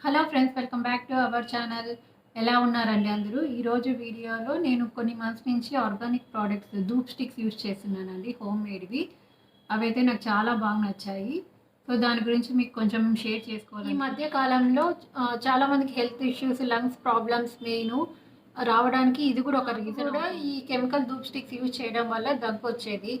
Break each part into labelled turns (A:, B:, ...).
A: Hello friends welcome back to our channel. ఎలా ఉన్నారండి అందరూ? ఈరోజు వీడియోలో నేను కొన్ని మంత్స్ నుంచి organic products dhoop sticks use చేస్తున్నానండి హోమ్ మేడ్వి. అవైతే నాకు చాలా బాగా నచ్చాయి. సో దాని గురించి మీకు కొంచెం షేర్ చేసుకోవాలి ఈ మధ్య కాలంలో ఆ, చాలా మందికి health issues lungs problems main రావడానికి ఇది కూడా ఒక రీజన్ కూడా ఈ కెమికల్ ధూప్ స్టిక్స్ యూజ్ చేయడం వల్ల దగ్గు వచ్చేది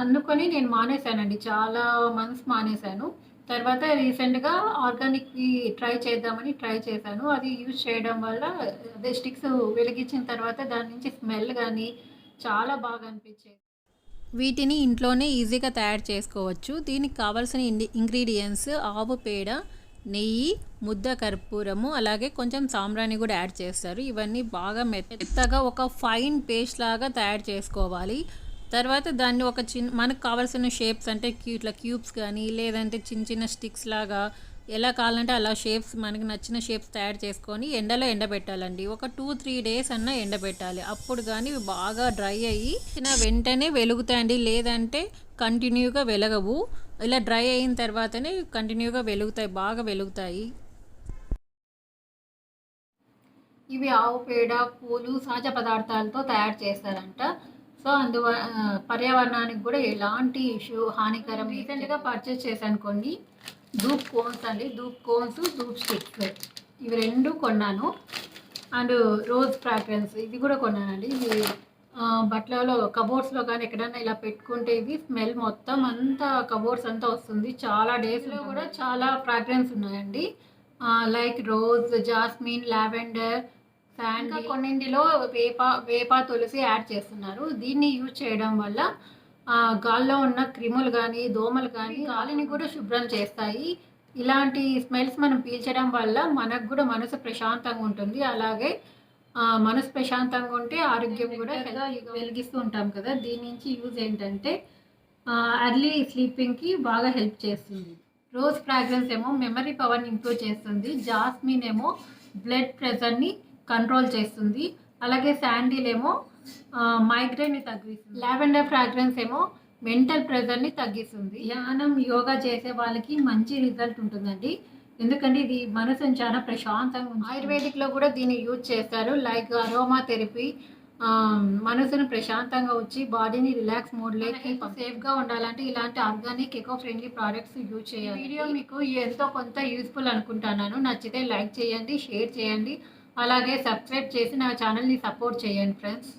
A: అందుకని నేను మానేశానండి చాలా మంత్స్ మానేశాను. తర్వాత రీసెంట్గా ఆర్గానిక్వి ట్రై చేద్దామని ట్రై చేశాను. అది యూజ్ చేయడం వల్ల అదే స్టిక్స్ వెలిగించిన తర్వాత దాని నుంచి స్మెల్ కానీ చాలా బాగా అనిపించేది.
B: వీటిని ఇంట్లోనే ఈజీగా తయారు చేసుకోవచ్చు. దీనికి కావాల్సిన ఇండి ఇంగ్రీడియంట్స్ ఆవు పేడ నెయ్యి ముద్ద కర్పూరము అలాగే కొంచెం సాంబ్రాణి కూడా యాడ్ చేస్తారు. ఇవన్నీ బాగా మెత్తగా ఒక ఫైన్ పేస్ట్ లాగా తయారు చేసుకోవాలి. తర్వాత దాన్ని ఒక చిన్న మనకు కావాల్సిన షేప్స్ అంటే క్యూ ఇట్లా క్యూబ్స్ కానీ లేదంటే చిన్న చిన్న స్టిక్స్ లాగా ఎలా కావాలంటే అలా షేప్స్ మనకి నచ్చిన షేప్స్ తయారు చేసుకొని ఎండలో ఎండబెట్టాలండి. ఒక టూ త్రీ డేస్ అన్న ఎండబెట్టాలి. అప్పుడు కానీ బాగా డ్రై అయ్యి చిన్న వెంటనే వెలుగుతాయండి. లేదంటే కంటిన్యూగా వెలగవు. ఇలా డ్రై అయిన తర్వాతనే కంటిన్యూగా వెలుగుతాయి బాగా వెలుగుతాయి.
A: ఇవి ఆవు పేడ పూలు సహజ పదార్థాలతో తయారు చేస్తారంట. సో అందువల్ల పర్యావరణానికి కూడా ఎలాంటి ఇష్యూ హానికరం రీసెంట్గా పర్చేస్ చేశాను కొన్ని ధూప్ కోన్స్ అండి. ధూప్ కోన్స్ ధూప్ స్టిక్స్ ఇవి రెండు కొన్నాను. అండ్ రోజ్ ఫ్రాగ్రెన్స్ ఇది కూడా కొన్నానండి. ఇది బట్టలలో కబోర్డ్స్లో కానీ ఎక్కడైనా ఇలా పెట్టుకుంటే ఇది స్మెల్ మొత్తం అంతా కబోర్డ్స్ అంతా వస్తుంది. చాలా డేస్లో కూడా చాలా ఫ్రాగ్రెన్స్ ఉన్నాయండి. Like rose jasmine lavender sand కొన్నింటిలో వేప వేప తులసి యాడ్ చేస్తున్నారు. దీన్ని యూజ్ చేయడం వల్ల గాల్లో ఉన్న క్రిములు కానీ దోమలు కానీ గాలిని కూడా శుభ్రం చేస్తాయి. ఇలాంటి స్మెల్స్ మనం పీల్చడం వల్ల మనకు కూడా మనసు ప్రశాంతంగా ఉంటుంది. అలాగే మనసు ప్రశాంతంగా ఉంటే ఆరోగ్యం కూడా వెలిగిస్తూ ఉంటాం కదా. దీని నుంచి యూజ్ ఏంటంటే అర్లీ స్లీపింగ్కి బాగా హెల్ప్ చేస్తుంది. రోజ్ ఫ్రాగ్రెన్స్ ఏమో మెమరీ పవర్ని ఇంప్రూవ్ చేస్తుంది. జాస్మిన్ ఏమో బ్లడ్ ప్రెషర్ని కంట్రోల్ చేస్తుంది. అలాగే శాండిల్ ఏమో మైగ్రేన్ని తగ్గిస్తుంది. లావెండర్ ఫ్రాగ్రెన్స్ ఏమో మెంటల్ ప్రెషర్ని తగ్గిస్తుంది. ధ్యానం యోగా చేసే వాళ్ళకి మంచి రిజల్ట్ ఉంటుందండి. ఎందుకంటే ఇది మనసుని చాలా ప్రశాంతంగా ఆయుర్వేదిక్లో కూడా దీన్ని యూజ్ చేస్తారు. లైక్ అరోమా థెరపీ మనసును ప్రశాంతంగా వచ్చి బాడీని రిలాక్స్ మోడ్లోకి సేఫ్గా ఉండాలంటే ఇలాంటి organic eco friendly products use చేయాలి. వీడియో మీకు ఎంతో కొంత యూస్ఫుల్ అనుకుంటున్నాను. నచ్చితే లైక్ చేయండి షేర్ చేయండి. అలాగే సబ్స్క్రైబ్ చేసి నా ఛానల్ని సపోర్ట్ చేయండి ఫ్రెండ్స్.